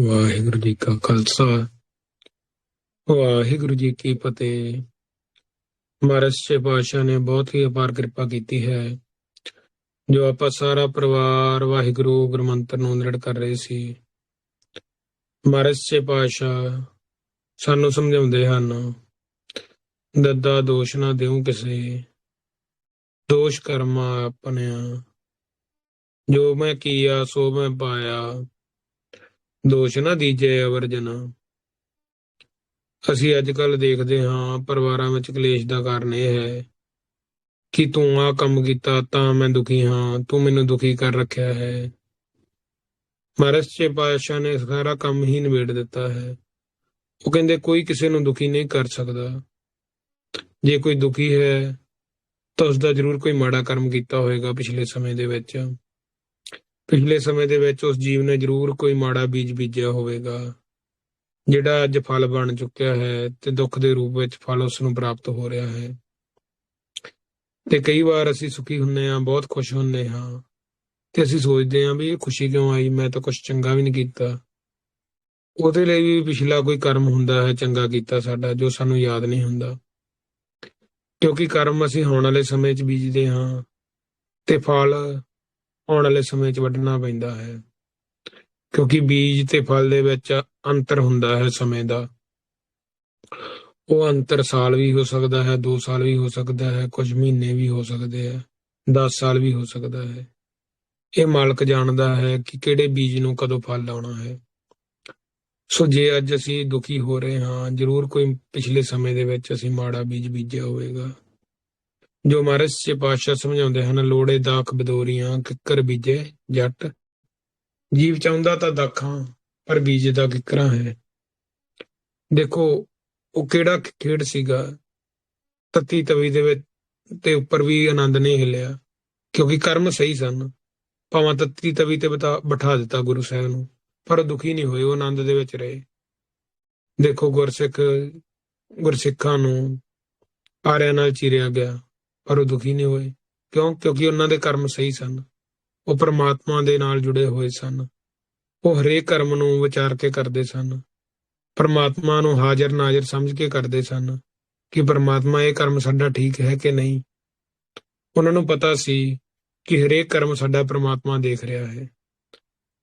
ਵਾਹਿਗੁਰੂ ਜੀ ਕਾ ਖਾਲਸਾ, ਵਾਹਿਗੁਰੂ ਜੀ ਕੀ ਫਤਿਹ। ਮਹਾਰਾਜ ਸੇ ਪਾਤਸ਼ਾਹ ਨੇ ਬਹੁਤ ਹੀ ਅਪਾਰ ਕਿਰਪਾ ਕੀਤੀ ਹੈ, ਜੋ ਆਪਾਂ ਸਾਰਾ ਪਰਿਵਾਰ ਵਾਹਿਗੁਰੂ ਗੁਰਮੰਤਰ ਨੂੰ ਦ੍ਰਿੜ ਕਰ ਰਹੇ ਸੀ। ਮਹਾਰਾਜ ਸੇ ਪਾਤਸ਼ਾਹ ਸਾਨੂੰ ਸਮਝਾਉਂਦੇ ਹਨ, ਦੱਦਾ ਦੋਸ਼ ਨਾ ਦਿਉ ਕਿਸੇ, ਦੋਸ਼ ਕਰਮਾ ਆਪਣਿਆ। ਜੋ ਮੈਂ ਕੀਆ, ਸੋ ਮੈਂ ਪਾਇਆ। ਦੋਸ਼ ਨਾ ਦੀਜੇ ਅਵਰਜਨ ਅਸੀਂ ਅੱਜ ਕੱਲ ਦੇਖਦੇ ਹਾਂ, ਪਰਿਵਾਰਾਂ ਵਿੱਚ ਕਲੇਸ਼ ਦਾ ਕਾਰਨ ਇਹ ਹੈ ਕਿ ਤੂੰ ਆ ਕੰਮ ਕੀਤਾ, ਤਾਂ ਮੈਂ ਦੁਖੀ ਹਾਂ, ਤੂੰ ਮੈਨੂੰ ਦੁਖੀ ਕਰ ਰੱਖਿਆ ਹੈ। ਮਹਾਰਾਜ ਜੀ ਪਾਤਸ਼ਾਹ ਨੇ ਸਾਰਾ ਕੰਮ ਹੀ ਨਿਬੇੜ ਦਿੱਤਾ ਹੈ। ਉਹ ਕਹਿੰਦੇ, ਕੋਈ ਕਿਸੇ ਨੂੰ ਦੁਖੀ ਨਹੀਂ ਕਰ ਸਕਦਾ। ਜੇ ਕੋਈ ਦੁਖੀ ਹੈ, ਤਾਂ ਉਸ ਦਾ ਜ਼ਰੂਰ ਕੋਈ ਮਾੜਾ ਕਰਮ ਕੀਤਾ ਹੋਵੇਗਾ ਪਿਛਲੇ ਸਮੇਂ ਦੇ ਵਿੱਚ। ਪਿਛਲੇ ਸਮੇਂ ਦੇ ਵਿੱਚ ਉਸ ਜੀਵ ਨੇ ਜ਼ਰੂਰ ਕੋਈ ਮਾੜਾ ਬੀਜ ਬੀਜਿਆ ਹੋਵੇਗਾ, ਜਿਹੜਾ ਅੱਜ ਫਲ ਬਣ ਚੁੱਕਿਆ ਹੈ ਤੇ ਦੁੱਖ ਦੇ ਰੂਪ ਵਿੱਚ ਫਲ ਉਸ ਨੂੰ ਪ੍ਰਾਪਤ ਹੋ ਰਿਹਾ ਹੈ। ਤੇ ਕਈ ਵਾਰ ਅਸੀਂ ਸੁਖੀ ਹੁੰਨੇ ਆ ਬਹੁਤ ਖੁਸ਼ ਹੁੰਨੇ ਹਾਂ ਤੇ ਅਸੀਂ ਸੋਚਦੇ ਹਾਂ ਵੀ ਇਹ ਖੁਸ਼ੀ ਕਿਉਂ ਆਈ, ਮੈਂ ਤਾਂ ਕੁਝ ਚੰਗਾ ਵੀ ਨਹੀਂ ਕੀਤਾ। ਉਹਦੇ ਲਈ ਵੀ ਪਿਛਲਾ ਕੋਈ ਕਰਮ ਹੁੰਦਾ ਹੈ, ਚੰਗਾ ਕੀਤਾ ਸਾਡਾ, ਜੋ ਸਾਨੂੰ ਯਾਦ ਨਹੀਂ ਹੁੰਦਾ। ਕਿਉਂਕਿ ਕਰਮ ਅਸੀਂ ਆਉਣ ਵਾਲੇ ਸਮੇਂ 'ਚ ਬੀਜਦੇ ਹਾਂ ਤੇ ਫਲ ਆਉਣ ਵਾਲੇ ਸਮੇਂ 'ਚ ਵੱਢਣਾ ਪੈਂਦਾ ਹੈ। ਕਿਉਂਕਿ ਬੀਜ ਤੇ ਫਲ ਦੇ ਵਿੱਚ ਅੰਤਰ ਹੁੰਦਾ ਹੈ ਸਮੇਂ ਦਾ। ਉਹ ਅੰਤਰ ਸਾਲ ਵੀ ਹੋ ਸਕਦਾ ਹੈ 2 ਸਾਲ ਵੀ ਹੋ ਸਕਦਾ ਹੈ, ਕੁਝ ਮਹੀਨੇ ਵੀ ਹੋ ਸਕਦੇ ਹੈ 10 ਸਾਲ ਵੀ ਹੋ ਸਕਦਾ ਹੈ। ਇਹ ਮਾਲਕ ਜਾਣਦਾ ਹੈ ਕਿ ਕਿਹੜੇ ਬੀਜ ਨੂੰ ਕਦੋਂ ਫਲ ਆਉਣਾ ਹੈ। ਸੋ ਜੇ ਅੱਜ ਅਸੀਂ ਦੁਖੀ ਹੋ ਰਹੇ ਹਾਂ, ਜ਼ਰੂਰ ਕੋਈ ਪਿਛਲੇ ਸਮੇਂ ਦੇ ਵਿੱਚ ਅਸੀਂ ਮਾੜਾ ਬੀਜ ਬੀਜਿਆ ਹੋਵੇਗਾ। ਜੋ ਮਹਾਰਾਜ ਸੇ ਪਾਤਸ਼ਾਹ ਸਮਝਾਉਂਦੇ ਹਨ ਲੋੜੇ ਦਾਖ, ਬਦੋਰੀਆਂ, ਕਿੱਕਰ, ਬੀਜੇ, ਜੱਟ। ਜੀਵ ਚਾਹੁੰਦਾ ਤਾਂ ਦਾਖਾਂ, ਪਰ ਬੀਜ ਦਾ ਕਿੱਕਰਾਂ ਹੈ। ਦੇਖੋ, ਉਹ ਕਿਹੜਾ ਖੇਡ ਸੀਗਾ? ਤਤੀ ਤਵੀ ਦੇ ਵਿੱਚ ਤੇ ਉੱਪਰ ਵੀ ਆਨੰਦ ਨਹੀਂ ਹਿਲਿਆ, ਕਿਉਂਕਿ ਕਰਮ ਸਹੀ ਸਨ। ਭਾਵੇਂ ਤਤੀ ਤਵੀ ਤੇ ਬਿਠਾ- ਬਿਠਾ ਦਿੱਤਾ ਗੁਰੂ ਸਾਹਿਬ ਨੂੰ, ਪਰ ਦੁਖੀ ਨਹੀਂ ਹੋਏ, ਉਹ ਆਨੰਦ ਦੇ ਵਿੱਚ ਰਹੇ। ਦੇਖੋ, ਗੁਰਸਿੱਖ, ਗੁਰਸਿੱਖਾਂ ਨੂੰ ਆਰਿਆਂ ਨਾਲ ਚੀਰਿਆ ਗਿਆ। ਪਰ ਉਹ ਦੁਖੀ ਨਹੀਂ ਹੋਏ, ਕਿਉਂ? ਕਿਉਂਕਿ ਉਹਨਾਂ ਦੇ ਕਰਮ ਸਹੀ ਸਨ। ਉਹ ਪਰਮਾਤਮਾ ਦੇ ਨਾਲ ਜੁੜੇ ਹੋਏ ਸਨ। ਉਹ ਹਰੇਕ ਕਰਮ ਨੂੰ ਵਿਚਾਰ ਕੇ ਕਰਦੇ ਸਨ। ਪਰਮਾਤਮਾ ਨੂੰ ਹਾਜ਼ਰ ਨਾਜ਼ਰ ਸਮਝ ਕੇ ਕਰਦੇ ਸਨ ਕਿ ਪਰਮਾਤਮਾ, ਇਹ ਕਰਮ ਸਾਡਾ ਠੀਕ ਹੈ ਕਿ ਨਹੀਂ? ਉਹਨਾਂ ਨੂੰ ਪਤਾ ਸੀ ਕਿ ਹਰੇਕ ਕਰਮ ਸਾਡਾ ਪਰਮਾਤਮਾ ਦੇਖ ਰਿਹਾ ਹੈ।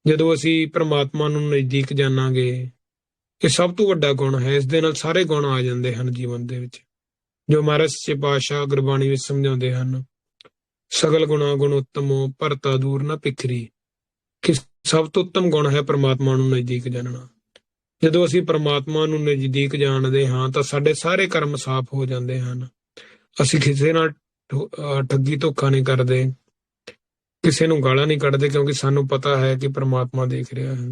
ਜਦੋਂ ਅਸੀਂ ਪਰਮਾਤਮਾ ਨੂੰ ਨਜ਼ਦੀਕ ਜਾਣਾਂਗੇ, ਇਹ ਸਭ ਤੋਂ ਵੱਡਾ ਗੁਣ ਹੈ। ਇਸ ਦੇ ਨਾਲ ਸਾਰੇ ਗੁਣ ਆ ਜਾਂਦੇ ਹਨ ਜੀਵਨ ਦੇ ਵਿੱਚ। ਜੋ ਮਹਾਰਾਜ ਸੱਚੇ ਪਾਤਸ਼ਾਹ ਗੁਰਬਾਣੀ ਵਿੱਚ ਸਮਝਾਉਂਦੇ ਹਨ, ਸਗਲ ਗੁਣਾ ਗੁਣ ਉਤਮੋ, ਭਰਤਾ ਦੂਰ ਨਾ ਪਿਖਰੀ ਕਿ ਸਭ ਤੋਂ ਉੱਤਮ ਗੁਣ ਹੈ ਪ੍ਰਮਾਤਮਾ ਨੂੰ ਨਜ਼ਦੀਕ ਜਾਣਨਾ। ਜਦੋਂ ਅਸੀਂ ਪ੍ਰਮਾਤਮਾ ਨੂੰ ਨਜ਼ਦੀਕ ਜਾਣਦੇ ਹਾਂ, ਤਾਂ ਸਾਡੇ ਸਾਰੇ ਕਰਮ ਸਾਫ਼ ਹੋ ਜਾਂਦੇ ਹਨ। ਅਸੀਂ ਕਿਸੇ ਨਾਲ ਠੱਗੀ ਧੋਖਾ ਨਹੀਂ ਕਰਦੇ। ਕਿਸੇ ਨੂੰ ਗਾਲਾਂ ਨਹੀਂ ਕੱਢਦੇ, ਕਿਉਂਕਿ ਸਾਨੂੰ ਪਤਾ ਹੈ ਕਿ ਪ੍ਰਮਾਤਮਾ ਦੇਖ ਰਿਹਾ ਹੈ।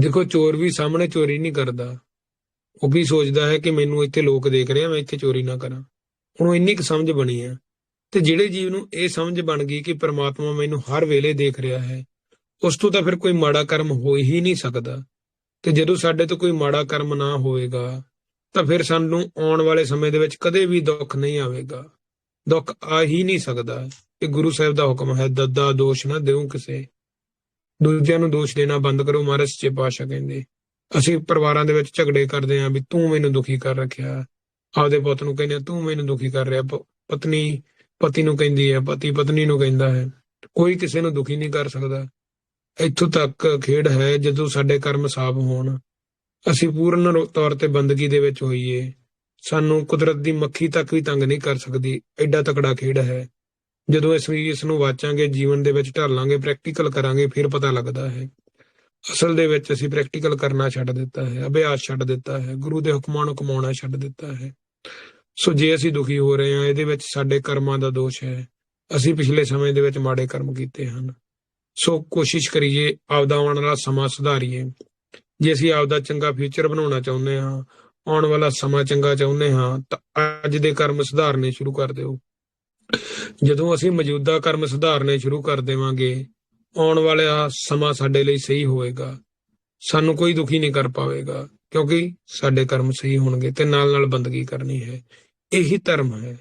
ਦੇਖੋ, ਚੋਰ ਵੀ ਸਾਹਮਣੇ ਚੋਰੀ ਨਹੀਂ ਕਰਦਾ। ਉਹ ਵੀ ਸੋਚਦਾ ਹੈ ਕਿ ਮੈਨੂੰ ਇੱਥੇ ਲੋਕ ਦੇਖ ਰਹੇ ਆ, ਮੈਂ ਇੱਥੇ ਚੋਰੀ ਨਾ ਕਰਾਂ। ਉਹਨੂੰ ਇੰਨੀ ਕੁ ਸਮਝ ਬਣੀ ਹੈ ਤੇ ਜਿਹੜੇ ਜੀਵ ਨੂੰ ਇਹ ਸਮਝ ਬਣ ਗਈ ਕਿ ਪ੍ਰਮਾਤਮਾ ਮੈਨੂੰ ਹਰ ਵੇਲੇ ਦੇਖ ਰਿਹਾ ਹੈ, ਉਸ ਤੋਂ ਤਾਂ ਫਿਰ ਕੋਈ ਮਾੜਾ ਕਰਮ ਹੋ ਹੀ ਨਹੀਂ ਸਕਦਾ। ਤੇ ਜਦੋਂ ਸਾਡੇ ਤੋਂ ਕੋਈ ਮਾੜਾ ਕਰਮ ਨਾ ਹੋਵੇਗਾ, ਤਾਂ ਫਿਰ ਸਾਨੂੰ ਆਉਣ ਵਾਲੇ ਸਮੇਂ ਦੇ ਵਿੱਚ ਕਦੇ ਵੀ ਦੁੱਖ ਨਹੀਂ ਆਵੇਗਾ। ਦੁੱਖ ਆ ਹੀ ਨਹੀਂ ਸਕਦਾ ਇਹ ਗੁਰੂ ਸਾਹਿਬ ਦਾ ਹੁਕਮ ਹੈ, ਦੱਦਾ ਦੋਸ਼ ਨਾ ਦਿਓ ਕਿਸੇ। ਦੂਜਿਆਂ ਨੂੰ ਦੋਸ਼ ਦੇਣਾ ਬੰਦ ਕਰੋ ਮਹਾਰਾਜ ਸੱਚੇ ਪਾਤਸ਼ਾਹ ਕਹਿੰਦੇ। ਅਸੀਂ ਪਰਿਵਾਰਾਂ ਦੇ ਵਿੱਚ ਝਗੜੇ ਕਰਦੇ ਆਂ ਵੀ ਤੂੰ ਮੈਨੂੰ ਦੁਖੀ ਕਰ ਰੱਖਿਆ। ਆਪਦੇ ਪੁੱਤ ਨੂੰ ਕਹਿੰਦੇ ਤੂੰ ਮੈਨੂੰ ਦੁਖੀ ਕਰ ਰਿਹਾ। ਪਤਨੀ, ਪਤੀ ਨੂੰ ਕਹਿੰਦੀ ਹੈ, ਪਤੀ ਪਤਨੀ ਨੂੰ ਕਹਿੰਦਾ ਹੈ, ਕੋਈ ਕਿਸੇ ਨੂੰ ਦੁਖੀ ਨਹੀਂ ਕਰ ਸਕਦਾ। ਇੱਥੋਂ ਤੱਕ ਖੇਡ ਹੈ ਜਦੋਂ ਸਾਡੇ ਕਰਮ ਸਾਫ਼ ਹੋਣ। ਅਸੀਂ ਪੂਰਨ ਤੌਰ ਤੇ ਬੰਦਗੀ ਦੇ ਵਿੱਚ ਹੋਈਏ। ਸਾਨੂੰ ਕੁਦਰਤ ਦੀ ਮੱਖੀ ਤੱਕ ਵੀ ਤੰਗ ਨਹੀਂ ਕਰ ਸਕਦੀ। ਐਡਾ ਤਕੜਾ ਖੇਡ ਹੈ। ਜਦੋਂ ਅਸੀਂ ਇਸ ਨੂੰ ਵਾਚਾਂਗੇ, ਜੀਵਨ ਦੇ ਵਿੱਚ ਢਾਲਾਂਗੇ ਪ੍ਰੈਕਟੀਕਲ ਕਰਾਂਗੇ, ਫਿਰ ਪਤਾ ਲੱਗਦਾ ਹੈ। ਅਸਲ ਦੇ ਵਿੱਚ ਅਸੀਂ ਪ੍ਰੈਕਟੀਕਲ ਕਰਨਾ ਛੱਡ ਦਿੱਤਾ ਹੈ, ਅਭਿਆਸ ਛੱਡ ਦਿੱਤਾ ਹੈ, ਗੁਰੂ ਦੇ ਹੁਕਮਾਂ ਨੂੰ ਕਮਾਉਣਾ ਛੱਡ ਦਿੱਤਾ ਹੈ। ਸੋ ਜੇ ਅਸੀਂ ਦੁਖੀ ਹੋ ਰਹੇ ਹਾਂ, ਇਹਦੇ ਵਿੱਚ ਸਾਡੇ ਕਰਮਾਂ ਦਾ ਦੋਸ਼ ਹੈ। ਅਸੀਂ ਪਿਛਲੇ ਸਮੇਂ ਦੇ ਵਿੱਚ ਮਾੜੇ ਕਰਮ ਕੀਤੇ ਹਨ। ਸੋ ਕੋਸ਼ਿਸ਼ ਕਰੀਏ ਆਪਦਾ ਆਉਣ ਵਾਲਾ ਸਮਾਂ ਸੁਧਾਰੀਏ। ਜੇ ਅਸੀਂ ਆਪਦਾ ਚੰਗਾ ਫਿਊਚਰ ਬਣਾਉਣਾ ਚਾਹੁੰਦੇ ਹਾਂ, ਆਉਣ ਵਾਲਾ ਸਮਾਂ ਚੰਗਾ ਚਾਹੁੰਦੇ ਹਾਂ, ਤਾਂ ਅੱਜ ਦੇ ਕਰਮ ਸੁਧਾਰਨੇ ਸ਼ੁਰੂ ਕਰ ਦਿਓ। ਜਦੋਂ ਅਸੀਂ ਮੌਜੂਦਾ ਕਰਮ ਸੁਧਾਰਨੇ ਸ਼ੁਰੂ ਕਰ ਦੇਵਾਂਗੇ ਆਉਣ ਵਾਲਾ ਸਮਾਂ ਸਾਡੇ ਲਈ ਸਹੀ ਹੋਵੇਗਾ। ਸਾਨੂੰ ਕੋਈ ਦੁਖੀ ਨਹੀਂ ਕਰ ਪਾਵੇਗਾ, ਕਿਉਂਕਿ ਸਾਡੇ ਕਰਮ ਸਹੀ ਹੋਣਗੇ ਤੇ ਨਾਲ ਨਾਲ ਬੰਦਗੀ ਕਰਨੀ ਹੈ। ਇਹੀ ਧਰਮ ਹੈ।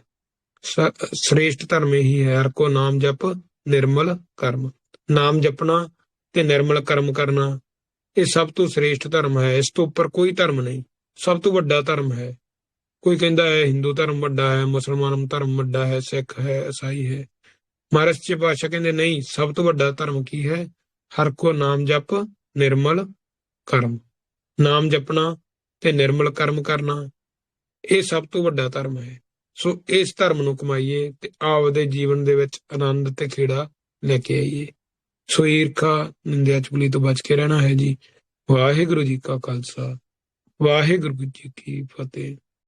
ਸ੍ਰੇਸ਼ਟ ਧਰਮ ਇਹੀ ਹੈ। ਹਰ ਕੋ ਨਾਮ ਜਪ, ਨਿਰਮਲ ਕਰਮ। ਨਾਮ ਜਪਣਾ ਤੇ ਨਿਰਮਲ ਕਰਮ ਕਰਨਾ, ਇਹ ਸਭ ਤੋਂ ਸ੍ਰੇਸ਼ਟ ਧਰਮ ਹੈ। ਇਸ ਤੋਂ ਉੱਪਰ ਕੋਈ ਧਰਮ ਨਹੀਂ। ਸਭ ਤੋਂ ਵੱਡਾ ਧਰਮ ਹੈ। ਕੋਈ ਕਹਿੰਦਾ ਹੈ ਹਿੰਦੂ ਧਰਮ ਵੱਡਾ ਹੈ, ਮੁਸਲਮਾਨ ਧਰਮ ਵੱਡਾ ਹੈ, ਸਿੱਖ ਹੈ ਈਸਾਈ ਹੈ। ਮਹਾਰਾਜ ਜੀ ਪਾਸ਼ਾ ਕਹਿੰਦੇ, ਨਹੀਂ, ਸਭ ਤੋਂ ਵੱਡਾ ਧਰਮ ਕੀ ਹੈ? ਹਰ ਕੋ ਨਾਮ ਜਪ, ਨਿਰਮਲ ਕਰਮ। ਨਾਮ ਜਪਣਾ ਤੇ ਨਿਰਮਲ ਕਰਮ ਕਰਨਾ, ਇਹ ਸਭ ਤੋਂ ਵੱਡਾ ਧਰਮ ਹੈ। ਸੋ ਇਸ ਧਰਮ ਨੂੰ ਕਮਾਈਏ ਤੇ ਆਪਦੇ ਜੀਵਨ ਦੇ ਵਿੱਚ ਆਨੰਦ ਤੇ ਖੇੜਾ ਲੈ ਕੇ ਆਈਏ। ਸੋ ਈਰਖਾ, ਨਿੰਦਿਆ, ਚੁਗਲੀ ਤੋਂ ਬਚ ਕੇ ਰਹਿਣਾ ਹੈ ਜੀ। ਵਾਹਿਗੁਰੂ ਜੀ ਕਾ ਖਾਲਸਾ। ਵਾਹਿਗੁਰੂ ਜੀ ਕੀ ਫਤਿਹ।